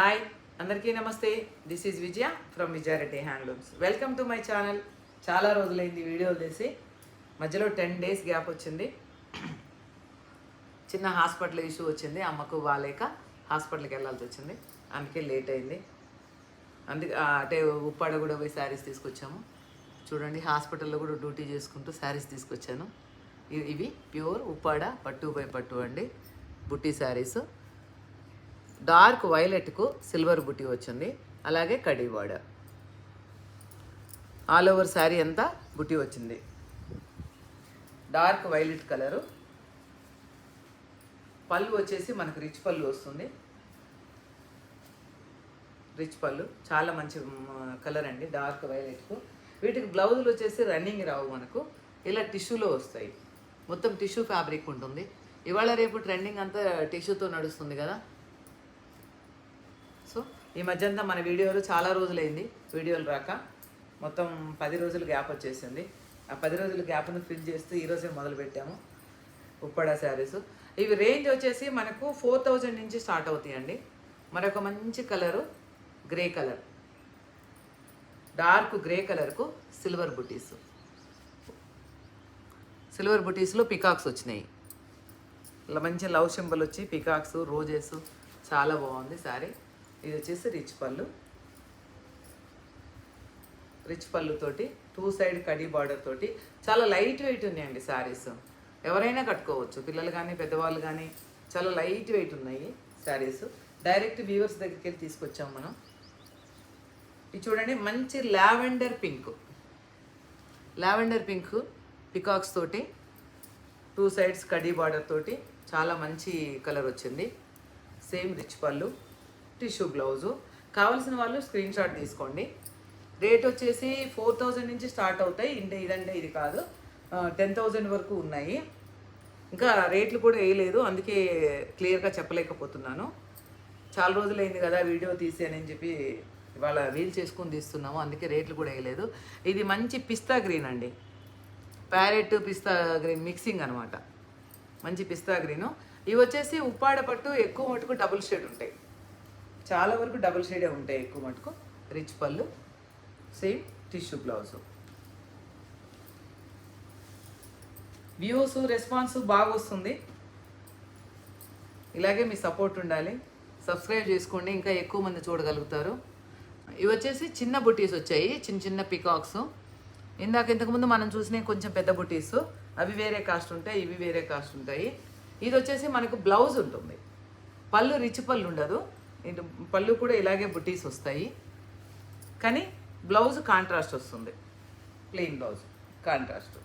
Hi అందరికీ నమస్తే. This is Vijaya from Vijaya Reddy handlooms welcome to my channel చాలా రోజులైంది వీడియోలు తీసి. మధ్యలో టెన్ డేస్ గ్యాప్ వచ్చింది. చిన్న హాస్పిటల్ ఇష్యూ వచ్చింది. అమ్మకు బాగాలేక హాస్పిటల్కి వెళ్ళాల్సి వచ్చింది. అందుకే లేట్ అయింది. అందుకే అంటే ఉప్పాడ కూడా పోయి శారీస్ తీసుకొచ్చాము. చూడండి హాస్పిటల్లో కూడా డ్యూటీ చేసుకుంటూ శారీస్ తీసుకొచ్చాను. ఇవి- ఇవి ప్యూర్ ఉప్పాడ పట్టు బై పట్టు అండి. బుట్టి శారీస్ డార్క్ వైలెట్కు సిల్వర్ బుట్టి వచ్చింది. అలాగే కడీ బార్డర్ ఆల్ ఓవర్ శారీ అంతా బుట్టి వచ్చింది. Dark violet colour. పళ్ళు వచ్చేసి మనకు రిచ్ పళ్ళు వస్తుంది. రిచ్ పళ్ళు. చాలా మంచి కలర్ అండి డార్క్ వైలెట్కు. వీటికి బ్లౌజులు వచ్చేసి రన్నింగ్ రావు మనకు. ఇలా టిష్యూలో వస్తాయి. మొత్తం టిష్యూ ఫ్యాబ్రిక్ ఉంటుంది. ఇవాళ రేపు ట్రెండింగ్ అంతా టిష్యూతో నడుస్తుంది కదా. ఈ మధ్య అంతా మన వీడియోలు చాలా రోజులైంది వీడియోలు రాక. మొత్తం పది రోజులు గ్యాప్ వచ్చేసింది. ఆ పది రోజుల గ్యాప్ను ఫిల్ చేస్తూ ఈరోజే మొదలు పెట్టాము. ఉప్పడ శారీస్. ఇవి రేంజ్ వచ్చేసి మనకు ఫోర్ థౌజండ్ నుంచి స్టార్ట్ అవుతాయండి. మరొక మంచి colour grey colour. Dark grey కలర్కు silver బుటీస్. సిల్వర్ బుటీస్లో పికాక్స్ వచ్చినాయి. ఇలా మంచి లవ్ సింబల్ వచ్చి పికాక్స్ రోజెస్ చాలా బాగుంది శారీ. ఇది వచ్చేసి రిచ్ పళ్ళు. రిచ్ పళ్ళు తోటి టూ సైడ్ కడీ బార్డర్ తోటి. చాలా లైట్ వెయిట్ ఉన్నాయండి శారీస్. ఎవరైనా కట్టుకోవచ్చు. పిల్లలు కానీ పెద్దవాళ్ళు కానీ చాలా లైట్ వెయిట్ ఉన్నాయి శారీస్. డైరెక్ట్ వ్యూవర్స్ దగ్గరికి వెళ్ళి తీసుకొచ్చాం మనం. ఇది చూడండి మంచి lavender pink. Lavender pink peacocks తోటి టూ సైడ్స్ కడీ బార్డర్ తోటి చాలా మంచి కలర్ వచ్చింది. సేమ్ రిచ్ పళ్ళు. Tissue blouse. కావాల్సిన వాళ్ళు స్క్రీన్ షాట్ తీసుకోండి. రేట్ వచ్చేసి ఫోర్ థౌజండ్ నుంచి స్టార్ట్ అవుతాయి. ఇంటే ఇదంటే ఇది కాదు. టెన్ థౌజండ్ వరకు ఉన్నాయి. ఇంకా రేట్లు కూడా వేయలేదు. అందుకే క్లియర్గా చెప్పలేకపోతున్నాను. చాలా రోజులైంది కదా వీడియో తీసానని చెప్పి ఇవాళ వీల్ చేసుకుని తీస్తున్నాము. అందుకే రేట్లు కూడా వేయలేదు. ఇది మంచి పిస్తా గ్రీన్ అండి. ప్యారెట్ పిస్తా గ్రీన్ మిక్సింగ్ అనమాట మంచి పిస్తా గ్రీను. ఇవి వచ్చేసి ఉప్పాడ పట్టు ఎక్కువ మటుకు డబుల్ షేడ్ ఉంటాయి. చాలా వరకు డబుల్ షేడే ఉంటాయి ఎక్కువ మటుకు. రిచ్ పళ్ళు same tissue blouse. Views response బాగా వస్తుంది. ఇలాగే మీ సపోర్ట్ ఉండాలి. సబ్స్క్రైబ్ చేసుకోండి ఇంకా ఎక్కువ మంది చూడగలుగుతారు. ఇవి వచ్చేసి చిన్న బుటీస్ వచ్చాయి చిన్న చిన్న పికాక్స్. ఇందాక ఇంతకుముందు మనం చూసిన కొంచెం పెద్ద బుటీస్. అవి వేరే కాస్ట్ ఉంటాయి ఇవి వేరే కాస్ట్ ఉంటాయి. ఇది వచ్చేసి మనకు బ్లౌజ్ ఉంటుంది. పళ్ళు రిచ్ పళ్ళు ఉండదు. ఇటు పళ్ళు కూడా ఇలాగే బుటీస్ వస్తాయి. కానీ బ్లౌజ్ కాంట్రాస్ట్ వస్తుంది. Plain blouse contrast.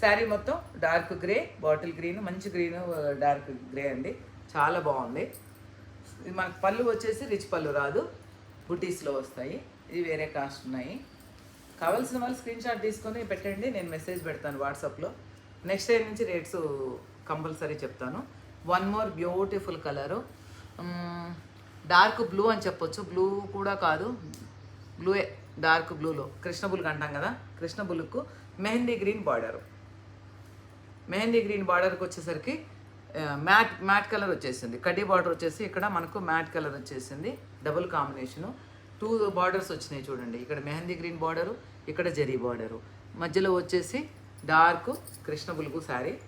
శారీ మొత్తం డార్క్ గ్రే బాటిల్ గ్రీన్ మంచి గ్రీన్ డార్క్ గ్రే అండి. చాలా బాగుంది. మనకు పళ్ళు వచ్చేసి రిచ్ పళ్ళు రాదు. బుటీస్లో వస్తాయి. ఇది వేరే కాస్ట్ ఉన్నాయి. కావాల్సిన వాళ్ళు స్క్రీన్ షాట్ తీసుకొని పెట్టండి. నేను మెసేజ్ పెడతాను వాట్సాప్లో. నెక్స్ట్ డే నుంచి రేట్స్ కంపల్సరీ చెప్తాను. One more beautiful colour. Dark blue అని చెప్పొచ్చు. బ్లూ కూడా కాదు. బ్లూయే డార్క్ బ్లూలో. కృష్ణ బుల్క్ అంటాం కదా? Krishna bulk mehndi green border. Mehndi green బార్డర్కి వచ్చేసరికి మ్యాట్ మ్యాట్ కలర్ వచ్చేసింది. కడ్డీ బార్డర్ వచ్చేసి ఇక్కడ మనకు మ్యాట్ కలర్ వచ్చేసింది. Double combination. టూ బార్డర్స్ వచ్చినాయి చూడండి. ఇక్కడ మెహందీ గ్రీన్ బార్డరు ఇక్కడ జరీ బార్డరు. మధ్యలో వచ్చేసి డార్క్ కృష్ణ బుల్కు శారీ.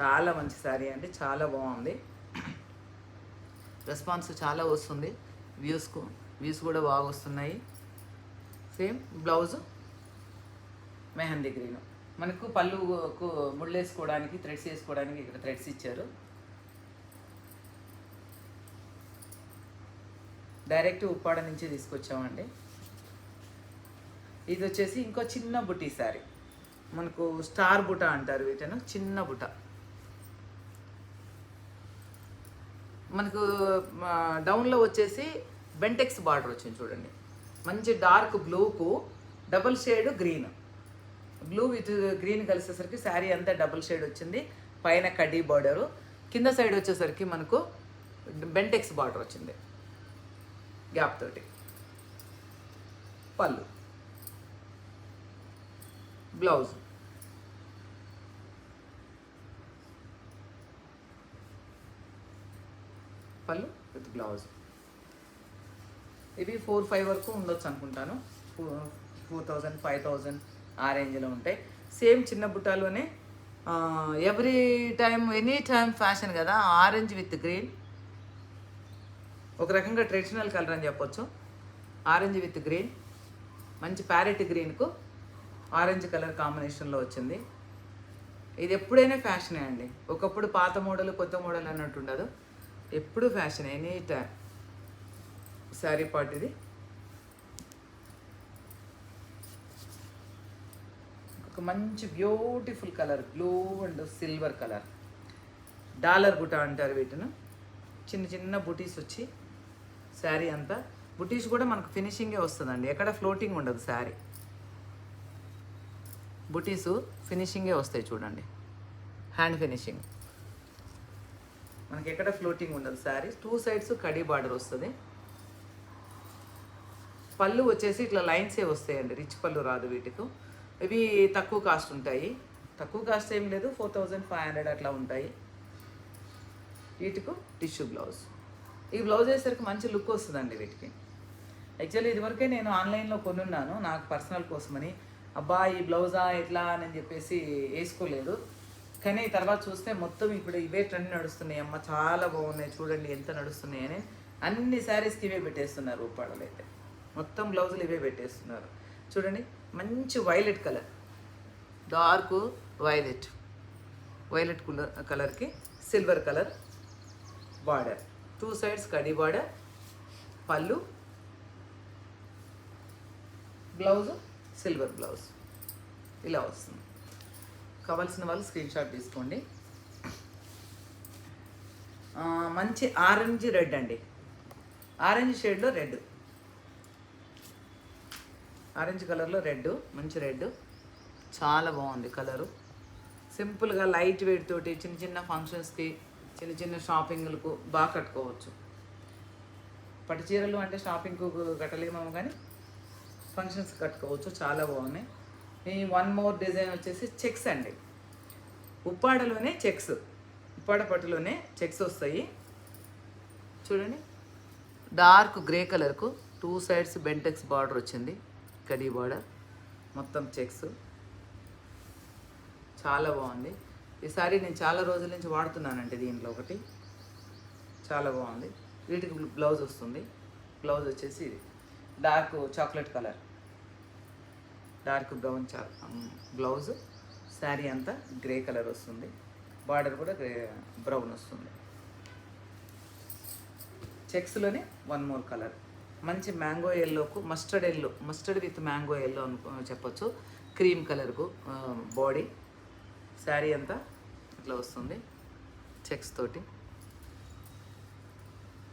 చాలా మంచి శారీ అండి. చాలా బాగుంది. రెస్పాన్స్ చాలా వస్తుంది. వ్యూస్కు వ్యూస్ కూడా బాగా వస్తున్నాయి. సేమ్ బ్లౌజ్ మెహందీ గ్రీన్ మనకు పళ్ళుకు ముళ్ళు వేసుకోవడానికి థ్రెడ్స్ వేసుకోవడానికి ఇక్కడ థ్రెడ్స్ ఇచ్చారు. డైరెక్ట్ ఉప్పాడ నుంచి తీసుకొచ్చామండి. ఇది వచ్చేసి ఇంకో చిన్న బుటీ శారీ. మనకు స్టార్ బుట అంటారు వీటిను చిన్న బుట్ట మనకు డౌన్లో వచ్చేసి బెంటెక్స్ బార్డర్ వచ్చింది చూడండి. మంచి dark బ్లూకు double shade green blue with green కలిసేసరికి sari అంతా డబుల్ షేడ్ వచ్చింది. పైన కడ్డీ బార్డరు కింద సైడ్ వచ్చేసరికి మనకు బెంటెక్స్ బార్డర్ వచ్చింది. గ్యాప్ తోటి. పళ్ళు. బ్లౌజ్ పళ్ళు విత్ బ్లౌజ్ ఇవి ఫోర్ ఫైవ్ వరకు ఉండొచ్చు అనుకుంటాను. ఫోర్ థౌజండ్ ఫైవ్ థౌజండ్ ఆ రేంజ్లో ఉంటాయి. సేమ్ చిన్న బుట్టాలోనే every time any time fashion కదా ఆరెంజ్ విత్ గ్రీన్. ఒక రకంగా ట్రెడిషనల్ కలర్ అని చెప్పొచ్చు. Orange with green. మంచి ప్యారెట్ గ్రీన్కు ఆరెంజ్ కలర్ కాంబినేషన్లో వచ్చింది. ఇది ఎప్పుడైనా ఫ్యాషనే అండి. ఒకప్పుడు పాత మోడల్ కొత్త మోడల్ అన్నట్టు ఉండదు. ఎప్పుడు fashion any time. Sari part ఇది. ఒక మంచి beautiful colour blue and silver colour. Dollar బుట్ట అంటారు వీటిని. చిన్న చిన్న బుటీస్ వచ్చి శారీ అంతా. బుటీస్ కూడా మనకు ఫినిషింగే వస్తుందండి. ఎక్కడ ఫ్లోటింగ్ ఉండదు శారీ. బుటీస్ ఫినిషింగే వస్తాయి చూడండి. Hand finishing. మనకి ఎక్కడ ఫ్లోటింగ్ ఉండదు శారీస్ టూ సైడ్స్ కడీ బార్డర్ వస్తుంది. పళ్ళు వచ్చేసి ఇట్లా లైన్సే వస్తాయండి రిచ్ పళ్ళు రాదు వీటికి. ఇవి తక్కువ కాస్ట్ ఉంటాయి. తక్కువ కాస్ట్ ఏం లేదు ఫోర్ థౌజండ్ ఫైవ్ హండ్రెడ్ అట్లా ఉంటాయి. వీటికి టిష్యూ బ్లౌజ్ ఈ బ్లౌజ్ వేసరికి మంచి లుక్ వస్తుందండి వీటికి. యాక్చువల్లీ ఇదివరకే నేను ఆన్లైన్లో కొనున్నాను నాకు పర్సనల్ కోసమని. అబ్బా ఈ బ్లౌజా ఎట్లా అని చెప్పేసి వేసుకోలేదు. కానీ తర్వాత చూస్తే మొత్తం ఇప్పుడు ఇవే ట్రెండ్ నడుస్తున్నాయి. అమ్మ చాలా బాగున్నాయి. చూడండి ఎంత నడుస్తున్నాయి అని. అన్ని శారీస్కి ఇవే పెట్టేస్తున్నారు రూపాయలు అయితే. మొత్తం బ్లౌజులు ఇవే పెట్టేస్తున్నారు. చూడండి మంచి violet colour dark violet violet colour కలర్కి silver colour border two sides కడి బార్డర్ పళ్ళు బ్లౌజ్ సిల్వర్ బ్లౌజ్ ఇలా వస్తుంది. కావాల్సిన వాళ్ళు స్క్రీన్ షాట్ తీసుకోండి. మంచి ఆరెంజ్ రెడ్ అండి. ఆరెంజ్ షేడ్లో రెడ్. ఆరెంజ్ కలర్లో రెడ్ మంచి రెడ్. చాలా బాగుంది కలరు. సింపుల్గా లైట్ వెయిట్ తోటి చిన్న చిన్న ఫంక్షన్స్కి చిన్న చిన్న షాపింగ్లకు బాగా కట్టుకోవచ్చు. పట్టు చీరలు అంటే షాపింగ్కు కట్టలేమేమో కానీ ఫంక్షన్స్ కట్టుకోవచ్చు. చాలా బాగున్నాయి. ఈ వన్ మోర్ డిజైన్ వచ్చేసి చెక్స్ అండి. ఉప్పాడలోనే చెక్స్ ఉప్పాడ పట్టులోనే చెక్స్ వస్తాయి. చూడండి. డార్క్ గ్రే కలర్కు టూ సైడ్స్ బెంటెక్స్ బార్డర్ వచ్చింది. కడీ బార్డర్ మొత్తం చెక్స్ చాలా బాగుంది. ఈ సారీ నేను చాలా రోజుల నుంచి వాడుతున్నానండి దీంట్లో ఒకటి. చాలా బాగుంది. వీటికి బ్లౌజ్ వస్తుంది. బ్లౌజ్ వచ్చేసి ఇది. Dark chocolate colour dark brown చా బ్లౌజ్. శారీ అంతా గ్రే కలర్ వస్తుంది. బార్డర్ కూడా గ్రే బ్రౌన్ వస్తుంది. చెక్స్లోనే వన్ మోర్ కలర్. మంచి mango ఎల్లోకు mustard yellow mustard with mango yellow అనుకో చెప్పొచ్చు. Cream కలర్కు body. శారీ అంతా ఇట్లా వస్తుంది. చెక్స్ తోటి.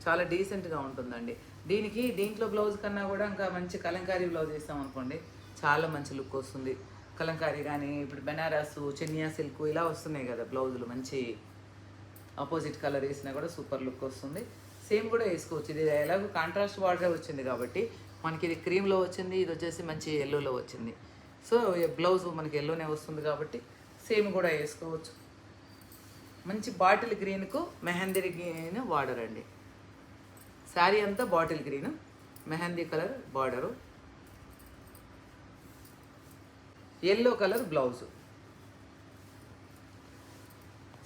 చాలా డీసెంట్గా ఉంటుందండి. దీనికి దీంట్లో బ్లౌజ్ కన్నా కూడా ఇంకా మంచి కలంకారీ బ్లౌజ్ వేస్తాం అనుకోండి చాలా మంచి లుక్ వస్తుంది. కలంకారీ కానీ ఇప్పుడు బెనారస్ చెన్నియా సిల్క్ ఇలా వస్తున్నాయి కదా బ్లౌజులు మంచి ఆపోజిట్ కలర్ వేసినా కూడా సూపర్ లుక్ వస్తుంది. సేమ్ కూడా వేసుకోవచ్చు. ఇది ఎలాగో కాంట్రాస్ట్ బార్డర్ వచ్చింది కాబట్టి మనకి ఇది క్రీమ్లో వచ్చింది ఇది వచ్చేసి మంచి ఎల్లోలో వచ్చింది. సో బ్లౌజ్ మనకి ఎల్లోనే వస్తుంది కాబట్టి సేమ్ కూడా వేసుకోవచ్చు. మంచి బాటిల్ గ్రీన్కు మెహందీ గ్రీన్ బార్డర్ అండి. శారీ అంతా bottle green mehndi colour border. Yellow colour blouse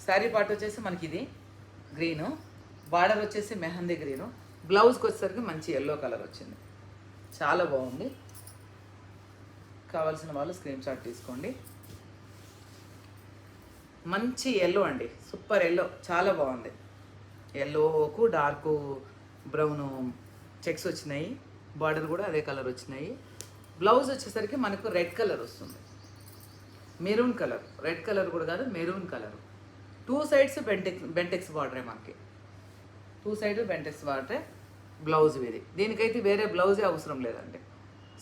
sari part వచ్చేసి మనకి ఇది గ్రీను బార్డర్ వచ్చేసి మెహందీ గ్రీను బ్లౌజ్కి వచ్చేసరికి మంచి ఎల్లో కలర్ వచ్చింది. చాలా బాగుంది. కావాల్సిన వాళ్ళు స్క్రీన్ షాట్ తీసుకోండి. మంచి ఎల్లో అండి. సూపర్ ఎల్లో చాలా బాగుంది. ఎల్లోకు డార్క్ బ్రౌన్ చెక్స్ వచ్చినాయి. బార్డర్ కూడా అదే కలర్ వచ్చినాయి. బ్లౌజ్ వచ్చేసరికి మనకు రెడ్ కలర్ వస్తుంది. Maroon colour. రెడ్ కలర్ కూడా కాదు maroon colour. Two sides Bentex Bentex బార్డరే మనకి. టూ సైడ్ బెంటెక్స్ బార్డరే బ్లౌజ్ ఇది దీనికైతే వేరే బ్లౌజే అవసరం లేదండి.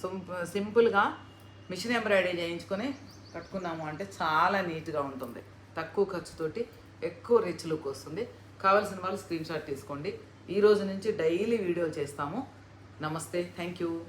సింప్- సింపుల్గా మిషన్ ఎంబ్రాయిడరీ చేయించుకొని కట్టుకున్నాము అంటే చాలా నీట్గా ఉంటుంది. తక్కువ ఖర్చుతోటి ఎక్కువ రిచ్ లుక్ వస్తుంది. కావాల్సిన వాళ్ళు స్క్రీన్ షాట్ తీసుకోండి. ఈ రోజు నుంచి డైలీ వీడియో చేస్తాము. నమస్తే. Thank you.